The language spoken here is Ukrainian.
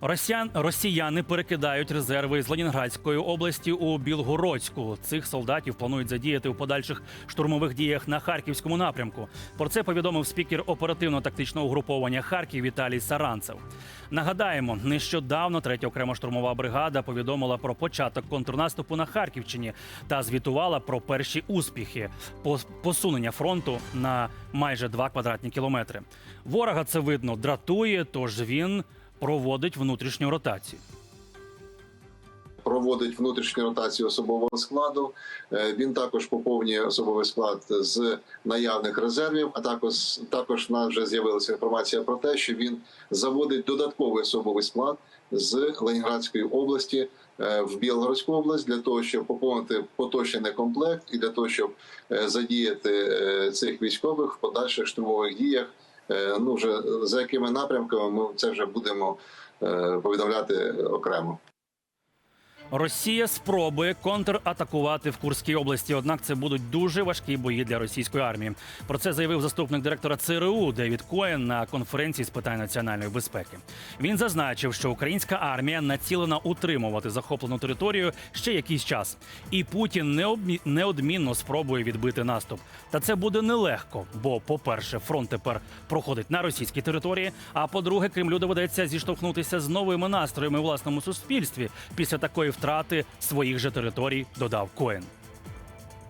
Росіян, росіяни перекидають резерви з Ленінградської області у Білгородську. Цих солдатів планують задіяти у подальших штурмових діях на харківському напрямку. Про це повідомив спікер оперативно-тактичного угруповання Харків Віталій Саранцев. Нагадаємо, нещодавно третя окрема штурмова бригада повідомила про початок контрнаступу на Харківщині та звітувала про перші успіхи посунення фронту на майже 2 квадратні кілометри. Ворога це видно дратує, тож він проводить внутрішню ротацію. проводить внутрішню ротацію особового складу. Е, Він також поповнює особовий склад з наявних резервів. А також також в нас вже з'явилася інформація про те, що він заводить додатковий особовий склад з Ленінградської області е, в Білгородську область для того, щоб поповнити поточний комплект і для того, щоб е, задіяти цих військових в подальших штурмових діях. Е, Ну вже за якими напрямками ми це вже будемо е, повідомляти окремо. Росія спробує контратакувати в Курській області, однак це будуть дуже важкі бої для російської армії. Про це заявив заступник директора ЦРУ Девід Коен на конференції з питань національної безпеки. Він зазначив, що українська армія націлена утримувати захоплену територію ще якийсь час, і Путін неодмінно спробує відбити наступ. Та це буде нелегко, бо, по-перше, фронт тепер проходить на російській території. А по-друге, Кремлю доведеться зіштовхнутися з новими настроями у власному суспільстві після такої втрати своїх же територій, додав Коен.